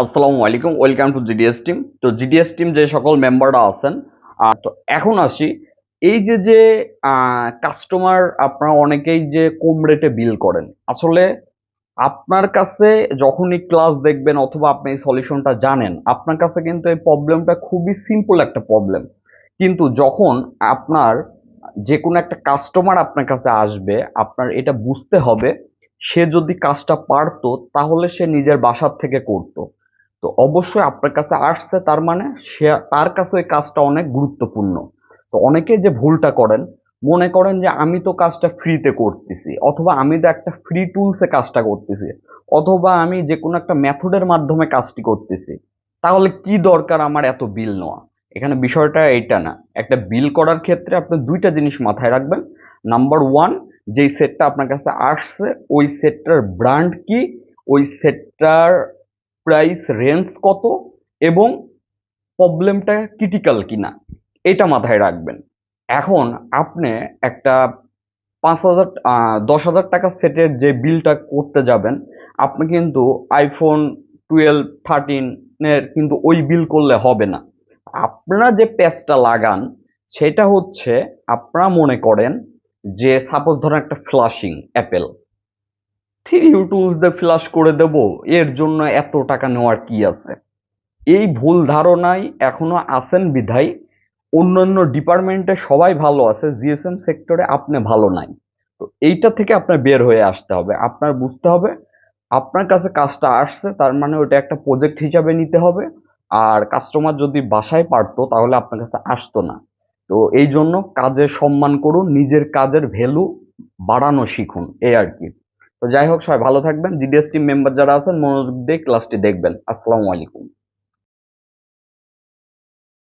আসসালামু আলাইকুম welcome to GDS team. তো জিডিএস টিম যে সকল মেম্বাররা আছেন আহ, তো এখন আসি। এই যে যে কাস্টমার আপনারা অনেকেই যে কম রেটে বিল করেন আসলে আপনার কাছে যখনই ক্লাস দেখবেন অথবা আপনি এই সলিউশনটা জানেন আপনার কাছে কিন্তু এই প্রবলেমটা খুবই সিম্পল একটা প্রবলেম কিন্তু যখন আপনার যে কোনো একটা কাস্টমার আপনার কাছে আসবে আপনার এটা বুঝতে হবে সে যদি কাজটা পারতো তাহলে সে নিজের বাসার থেকে করতো। তো অবশ্যই আপনার কাছে আসছে, তার মানে সে, তার কাছে ওই কাজটা অনেক গুরুত্বপূর্ণ। তো অনেকে যে ভুলটা করেন, মনে করেন যে আমি তো কাজটা ফ্রিতে করতেছি, অথবা আমি তো একটা ফ্রি টুলসে কাজটা করতেছি, অথবা আমি যে কোনো একটা মেথডের মাধ্যমে কাজটি করতেছি, তাহলে কি দরকার আমার এত বিল নেওয়া? এখানে বিষয়টা এইটা না। একটা বিল করার ক্ষেত্রে আপনি দুইটা জিনিস মাথায় রাখবেন। নাম্বার ওয়ান যেই সেটটা আপনার কাছে আসছে, ওই সেটটার ব্র্যান্ড কি? ওই সেটটার প্রাইস রেঞ্জ কত এবং প্রবলেমটা ক্রিটিক্যাল কিনা, এটা মাথায় রাখবেন। এখন আপনি একটা পাঁচ হাজার দশ হাজার টাকা সেটের যে বিলটা করতে যাবেন, আপনি কিন্তু আইফোন টুয়েলভ থার্টিনের কিন্তু ওই বিল করলে হবে না। আপনারা যে প্যাচটা লাগান, সেটা হচ্ছে আপনারা মনে করেন যে সাপোজ ধরেন একটা ফ্লাশিং অ্যাপেল থ্রি ইউটুবস দিয়ে ফ্লাশ করে দেব, এর জন্য এত টাকা নেওয়ার কি আছে? এই ভুল ধারণায় এখনও আছেন বিধায় অন্যান্য ডিপার্টমেন্টে সবাই ভালো আছে জিএসএম সেক্টরে আপনি ভালো নাই। তো এইটা থেকে আপনার বের হয়ে আসতে হবে। আপনার বুঝতে হবে, আপনার কাছে কাজটা আসছে, তার মানে ওটা একটা প্রজেক্ট হিসাবে নিতে হবে। আর কাস্টমার যদি বাসায় পারতো, তাহলে আপনার কাছে আসতো না। তো এই জন্য কাজের সম্মান করুন, নিজের কাজের ভ্যালু বাড়ানো শিখুন, এই আর কি। তো যাই হোক, সবাই ভালো থাকবেন। জিডিএস টিম মেম্বার যারা আছেন, মনোযোগ দিয়ে ক্লাসটি দেখবেন। আসসালামু আলাইকুম।